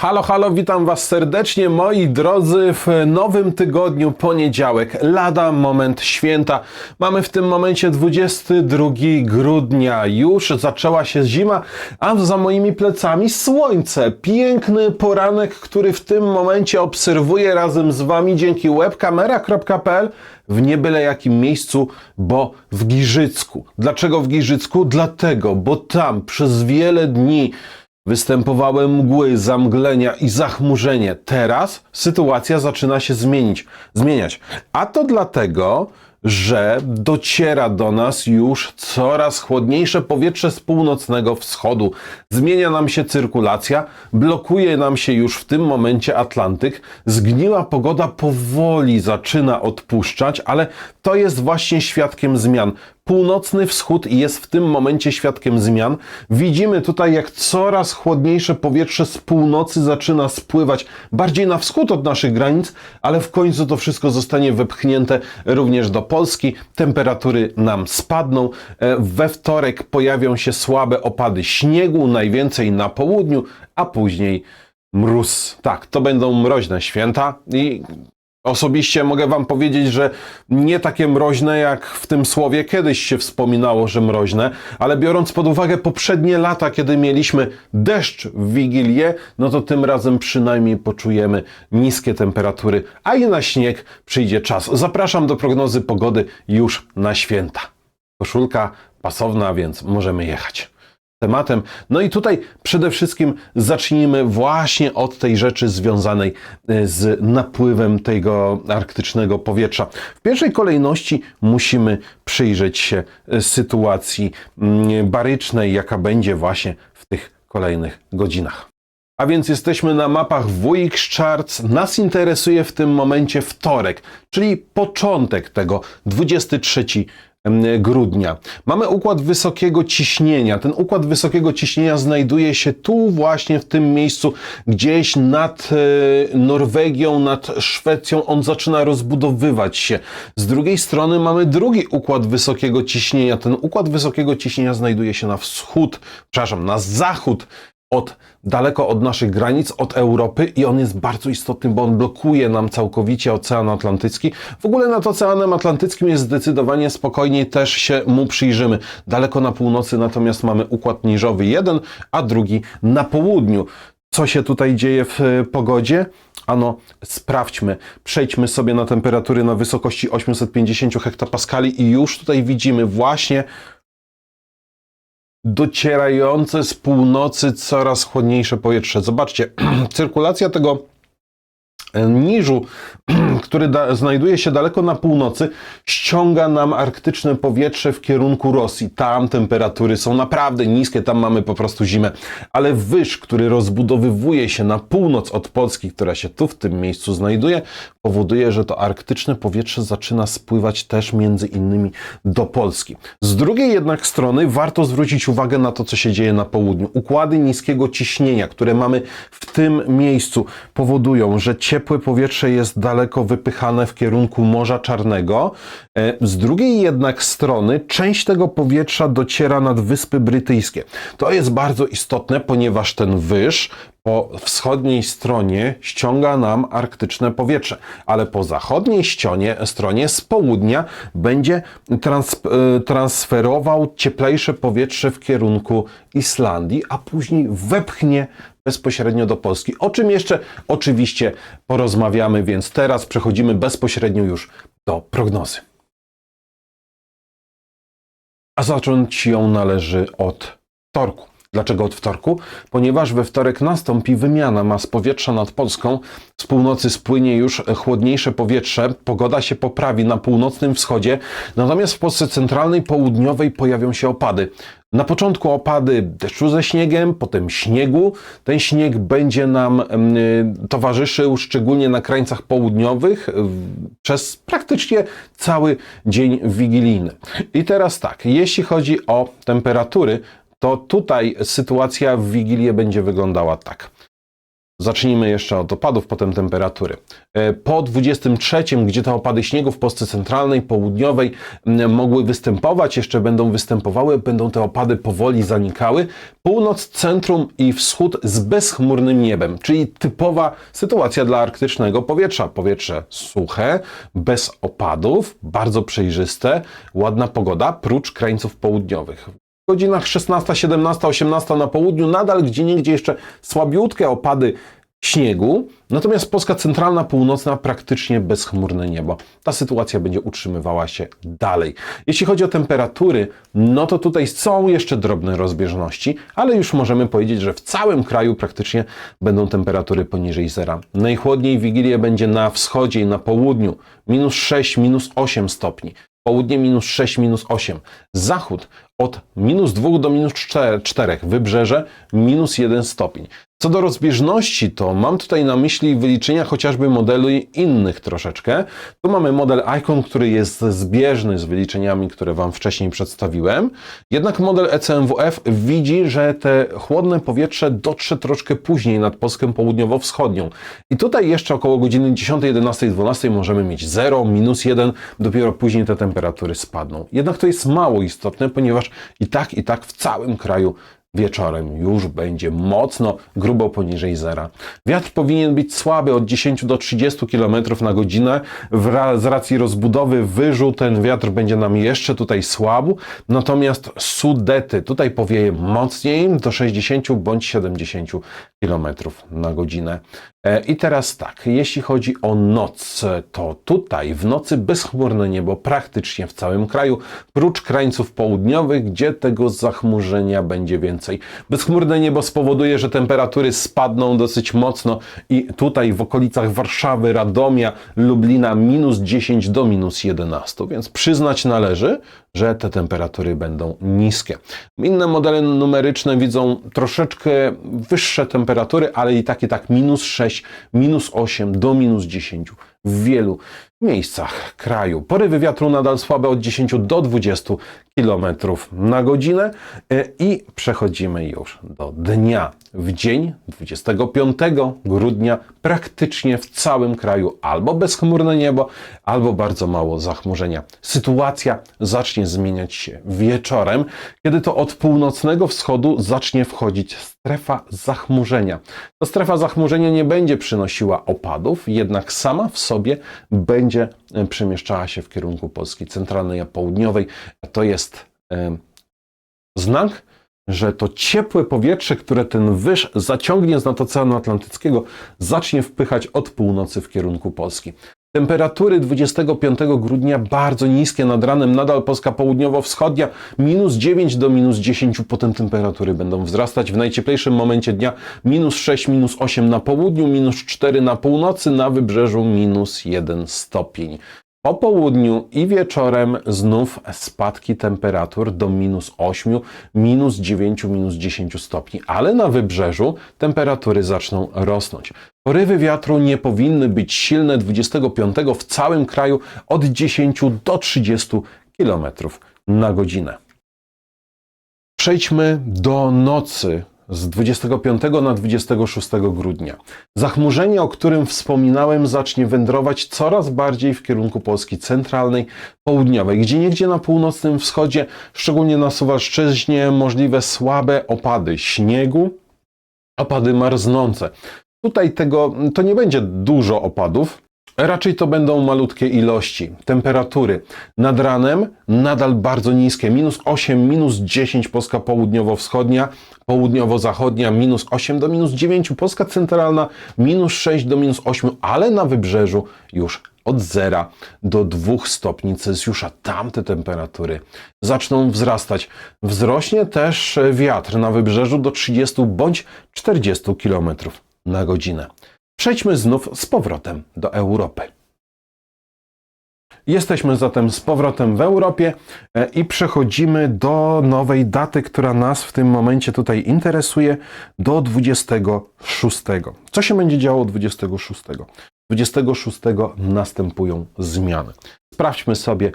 Halo, halo, witam Was serdecznie, moi drodzy, w nowym tygodniu, poniedziałek, lada moment święta. Mamy w tym momencie 22 grudnia, już zaczęła się zima, a za moimi plecami słońce. Piękny poranek, który w tym momencie obserwuję razem z Wami dzięki webkamera.pl w niebyle jakim miejscu, bo w Giżycku. Dlaczego w Giżycku? Dlatego, bo tam przez wiele dni Występowały mgły, zamglenia i zachmurzenie. Teraz sytuacja zaczyna się zmienić, zmieniać. A to dlatego, że dociera do nas już coraz chłodniejsze powietrze z północnego wschodu. Zmienia nam się cyrkulacja, blokuje nam się już w tym momencie Atlantyk. Zgniła pogoda powoli zaczyna odpuszczać, ale to jest właśnie świadkiem zmian. Północny wschód jest w tym momencie świadkiem zmian. Widzimy tutaj, jak coraz chłodniejsze powietrze z północy zaczyna spływać bardziej na wschód od naszych granic, ale w końcu to wszystko zostanie wepchnięte również do Polski. Temperatury nam spadną. E, We wtorek pojawią się słabe opady śniegu, najwięcej na południu, a później mróz. Tak, to będą mroźne święta i Osobiście mogę Wam powiedzieć, że nie takie mroźne, jak w tym słowie kiedyś się wspominało, że mroźne, ale biorąc pod uwagę poprzednie lata, kiedy mieliśmy deszcz w Wigilię, no to tym razem przynajmniej poczujemy niskie temperatury, a i na śnieg przyjdzie czas. Zapraszam do prognozy pogody już na święta. Koszulka pasowna, więc możemy jechać tematem. No i tutaj przede wszystkim zacznijmy właśnie od tej rzeczy związanej e, z napływem tego arktycznego powietrza. W pierwszej kolejności musimy przyjrzeć się e, sytuacji mm, barycznej, jaka będzie właśnie w tych kolejnych godzinach. A więc jesteśmy na mapach Wix Charts. Nas interesuje w tym momencie wtorek, czyli początek tego 23 em, grudnia. Mamy układ wysokiego ciśnienia. Ten układ wysokiego ciśnienia znajduje się tu właśnie w tym miejscu, gdzieś nad e, Norwegią, nad Szwecją. On zaczyna rozbudowywać się. Z drugiej strony mamy drugi układ wysokiego ciśnienia. Ten układ wysokiego ciśnienia znajduje się na wschód, przepraszam, na zachód od daleko od naszych granic, od Europy i on jest bardzo istotny, bo on blokuje nam całkowicie Ocean Atlantycki. W ogóle nad Oceanem Atlantyckim jest zdecydowanie spokojniej, też się mu przyjrzymy. Daleko na północy natomiast mamy układ niżowy jeden, a drugi na południu. Co się tutaj dzieje w e, pogodzie? Ano, sprawdźmy. Przejdźmy sobie na temperatury na wysokości 850 hektopaskali i już tutaj widzimy właśnie docierające z północy coraz chłodniejsze powietrze. Zobaczcie, cyrkulacja tego e, niżu, który znajduje się daleko na północy, ściąga nam arktyczne powietrze w kierunku Rosji. Tam temperatury są naprawdę niskie, tam mamy po prostu zimę. Ale wyż, który rozbudowywuje się na północ od Polski, która się tu w tym miejscu znajduje, powoduje, że to arktyczne powietrze zaczyna spływać też między innymi do Polski. Z drugiej jednak strony warto zwrócić uwagę na to, co się dzieje na południu. Układy niskiego ciśnienia, które mamy w tym miejscu, powodują, że ciepłe powietrze jest daleko wypychane w kierunku Morza Czarnego. E, Z drugiej jednak strony część tego powietrza dociera nad Wyspy Brytyjskie. To jest bardzo istotne, ponieważ ten wyż po wschodniej stronie ściąga nam arktyczne powietrze, ale po zachodniej ścianie, stronie z południa będzie trans, e, transferował cieplejsze powietrze w kierunku Islandii, a później wepchnie bezpośrednio do Polski. O czym jeszcze oczywiście porozmawiamy, więc teraz przechodzimy bezpośrednio już do prognozy. A zacząć ją należy od wtorku. Dlaczego od wtorku? Ponieważ we wtorek nastąpi wymiana mas powietrza nad Polską. Z północy spłynie już chłodniejsze powietrze, pogoda się poprawi na północnym wschodzie, natomiast w Polsce centralnej, południowej pojawią się opady. Na początku opady deszczu ze śniegiem, potem śniegu. Ten śnieg będzie nam em, y, towarzyszył szczególnie na krańcach południowych przez praktycznie cały dzień wigilijny. I teraz tak, jeśli chodzi o temperatury, to tutaj sytuacja w Wigilię będzie wyglądała tak. Zacznijmy jeszcze od opadów, potem temperatury. E, Po 23, gdzie te opady śniegu w Polsce centralnej, południowej mogły występować, jeszcze będą występowały, będą te opady powoli zanikały. Północ, centrum i wschód z bezchmurnym niebem, czyli typowa sytuacja dla arktycznego powietrza. Powietrze suche, bez opadów, bardzo przejrzyste, ładna pogoda, prócz krańców południowych. Godzinach 16, 17, 18 na południu nadal gdzie niegdzie jeszcze słabiutkie opady śniegu, natomiast Polska centralna, północna praktycznie bezchmurne niebo. Ta sytuacja będzie utrzymywała się dalej. Jeśli chodzi o temperatury, no to tutaj są jeszcze drobne rozbieżności, ale już możemy powiedzieć, że w całym kraju praktycznie będą temperatury poniżej zera. Najchłodniej Wigilię będzie na wschodzie i na południu minus 6, minus 8 stopni. Południe minus 6, minus 8. Zachód od minus 2 do minus 4, 4. Wybrzeże minus 1 stopień. Co do rozbieżności, to mam tutaj na myśli wyliczenia chociażby modelu innych troszeczkę. Tu mamy model ICON, który jest zbieżny z wyliczeniami, które Wam wcześniej przedstawiłem. Jednak model ECMWF widzi, że te chłodne powietrze dotrze troszkę później nad Polskę południowo-wschodnią. I tutaj jeszcze około godziny 10, 11, 12 możemy mieć 0, minus 1, dopiero później te temperatury spadną. Jednak to jest mało istotne, ponieważ i tak, i tak w całym kraju wieczorem już będzie mocno, grubo poniżej zera. Wiatr powinien być słaby od 10 do 30 km na godzinę. Z racji rozbudowy wyżu ten wiatr będzie nam jeszcze tutaj słabł, natomiast Sudety tutaj powieje mocniej do 60 bądź 70 km na godzinę. E, I teraz tak, jeśli chodzi o noc, to tutaj w nocy bezchmurne niebo praktycznie w całym kraju, prócz krańców południowych, gdzie tego zachmurzenia będzie więcej. Bezchmurne niebo spowoduje, że temperatury spadną dosyć mocno i tutaj w okolicach Warszawy, Radomia, Lublina minus 10 do minus 11, więc przyznać należy, że te temperatury będą niskie. Inne modele numeryczne widzą troszeczkę wyższe temperatury, ale i tak i tak minus 6, minus 8 do minus 10 w wielu miejscach kraju. Porywy wiatru nadal słabe od 10 do 20 km na godzinę E, i przechodzimy już do dnia. W dzień 25 grudnia praktycznie w całym kraju albo bezchmurne niebo, albo bardzo mało zachmurzenia. Sytuacja zacznie zmieniać się wieczorem, kiedy to od północnego wschodu zacznie wchodzić strefa zachmurzenia. Ta strefa zachmurzenia nie będzie przynosiła opadów, jednak sama w sobie będzie e, przemieszczała się w kierunku Polski centralnej, a południowej. To jest znak, że to ciepłe powietrze, które ten wyż zaciągnie z nad Oceanu Atlantyckiego, zacznie wpychać od północy w kierunku Polski. Temperatury 25 grudnia bardzo niskie nad ranem, nadal Polska południowo-wschodnia, minus 9 do minus 10, potem temperatury będą wzrastać. W najcieplejszym momencie dnia minus 6, minus 8 na południu, minus 4 na północy, na wybrzeżu minus 1 stopień. Po południu i wieczorem znów spadki temperatur do minus 8, minus 9, minus 10 stopni, ale na wybrzeżu temperatury zaczną rosnąć. Porywy wiatru nie powinny być silne 25 w całym kraju od 10 do 30 km na godzinę. Przejdźmy do nocy z 25 na 26 grudnia. Zachmurzenie, o którym wspominałem, zacznie wędrować coraz bardziej w kierunku Polski centralnej, południowej, gdzie niegdzie na północnym wschodzie, szczególnie na Suwalszczyźnie, możliwe słabe opady śniegu, opady marznące. Tutaj tego to nie będzie dużo opadów. Raczej to będą malutkie ilości. Temperatury nad ranem nadal bardzo niskie. Minus 8, minus 10 Polska południowo-wschodnia, południowo-zachodnia minus 8 do minus 9. Polska centralna minus 6 do minus 8, ale na wybrzeżu już od 0 do 2 stopni Celsjusza. Tamte temperatury zaczną wzrastać. Wzrośnie też wiatr na wybrzeżu do 30 bądź 40 km na godzinę. Przejdźmy znów z powrotem do Europy. Jesteśmy zatem z powrotem w Europie e, i przechodzimy do nowej daty, która nas w tym momencie tutaj interesuje, do 26. Co się będzie działo 26? 26 następują zmiany. Sprawdźmy sobie,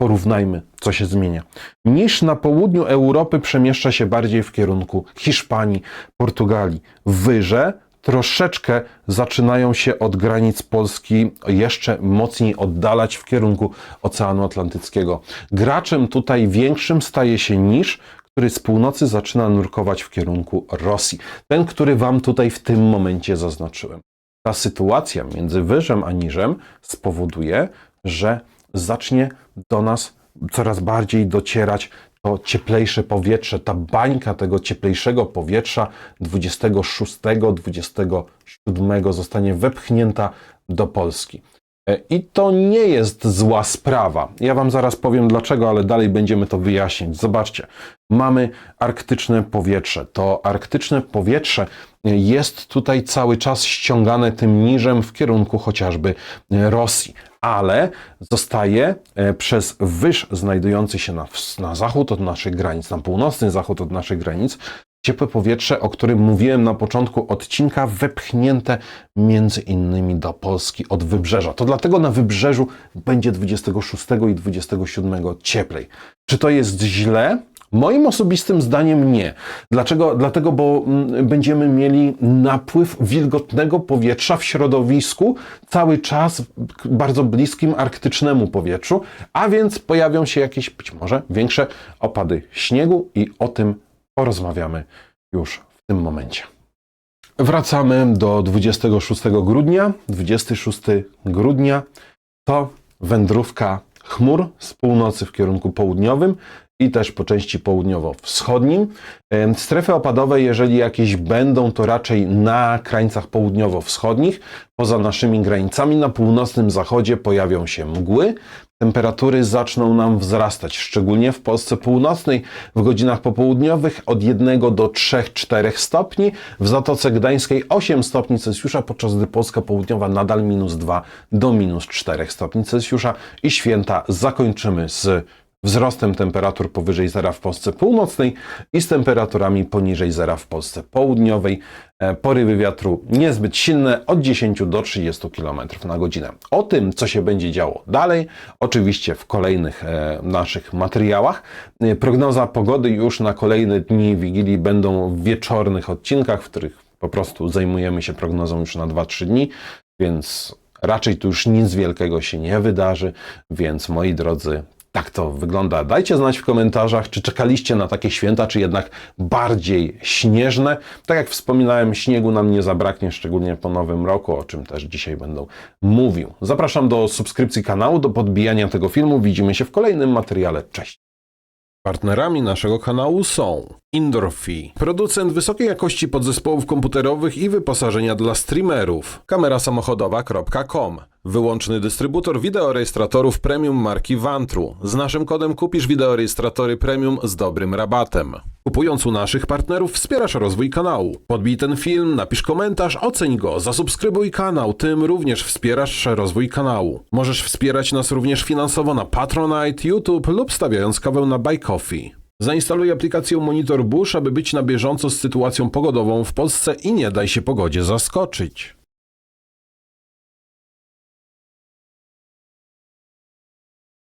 porównajmy, co się zmienia. Niż na południu Europy przemieszcza się bardziej w kierunku Hiszpanii, Portugalii. Wyże troszeczkę zaczynają się od granic Polski jeszcze mocniej oddalać w kierunku Oceanu Atlantyckiego. Graczem tutaj większym staje się niż, który z północy zaczyna nurkować w kierunku Rosji. Ten, który Wam tutaj w tym momencie zaznaczyłem. Ta sytuacja między wyżem a niżem spowoduje, że zacznie do nas coraz bardziej docierać to cieplejsze powietrze, ta bańka tego cieplejszego powietrza 26, 27 zostanie wepchnięta do Polski. E, I to nie jest zła sprawa. Ja Wam zaraz powiem dlaczego, ale dalej będziemy to wyjaśnić. Zobaczcie, mamy arktyczne powietrze. To arktyczne powietrze jest tutaj cały czas ściągane tym niżem w kierunku chociażby Rosji, ale zostaje e, przez wyż znajdujący się na, na zachód od naszych granic, na północny zachód od naszych granic, ciepłe powietrze, o którym mówiłem na początku odcinka, wepchnięte między innymi do Polski od wybrzeża. To dlatego na wybrzeżu będzie 26 i 27 cieplej. Czy to jest źle? Moim osobistym zdaniem nie. Dlaczego? Dlatego, bo mm, będziemy mieli napływ wilgotnego powietrza w środowisku cały czas bardzo bliskim arktycznemu powietrzu, a więc pojawią się jakieś być może większe opady śniegu i o tym porozmawiamy już w tym momencie. Wracamy do 26 grudnia. 26 grudnia to wędrówka chmur z północy w kierunku południowym i też po części południowo-wschodnim. Strefy opadowe, jeżeli jakieś będą, to raczej na krańcach południowo-wschodnich. Poza naszymi granicami na północnym zachodzie pojawią się mgły. Temperatury zaczną nam wzrastać, szczególnie w Polsce Północnej. W godzinach popołudniowych od 1 do 3-4 stopni, w Zatoce Gdańskiej 8 stopni Celsjusza, podczas gdy Polska Południowa nadal minus 2 do minus 4 stopni Celsjusza. I święta zakończymy z wzrostem temperatur powyżej zera w Polsce Północnej i z temperaturami poniżej zera w Polsce Południowej. E, Porywy wiatru niezbyt silne, od 10 do 30 km na godzinę. O tym, co się będzie działo dalej, oczywiście w kolejnych e, naszych materiałach. E, Prognoza pogody już na kolejne dni Wigilii będą w wieczornych odcinkach, w których po prostu zajmujemy się prognozą już na 2-3 dni, więc raczej tu już nic wielkiego się nie wydarzy, więc moi drodzy, tak to wygląda. Dajcie znać w komentarzach, czy czekaliście na takie święta, czy jednak bardziej śnieżne. Tak jak wspominałem, śniegu nam nie zabraknie, szczególnie po nowym roku, o czym też dzisiaj będę mówił. Zapraszam do subskrypcji kanału, do podbijania tego filmu. Widzimy się w kolejnym materiale. Cześć! Partnerami naszego kanału są Indorfi, producent wysokiej jakości podzespołów komputerowych i wyposażenia dla streamerów, kamera samochodowa.com, wyłączny dystrybutor wideorejestratorów premium marki Vantru. Z naszym kodem kupisz wideorejestratory premium z dobrym rabatem. Kupując u naszych partnerów wspierasz rozwój kanału. Podbij ten film, napisz komentarz, oceń go, zasubskrybuj kanał, tym również wspierasz rozwój kanału. Możesz wspierać nas również finansowo na Patronite, YouTube lub stawiając kawę na Buy Coffee. Zainstaluj aplikację Monitor Bush, aby być na bieżąco z sytuacją pogodową w Polsce i nie daj się pogodzie zaskoczyć.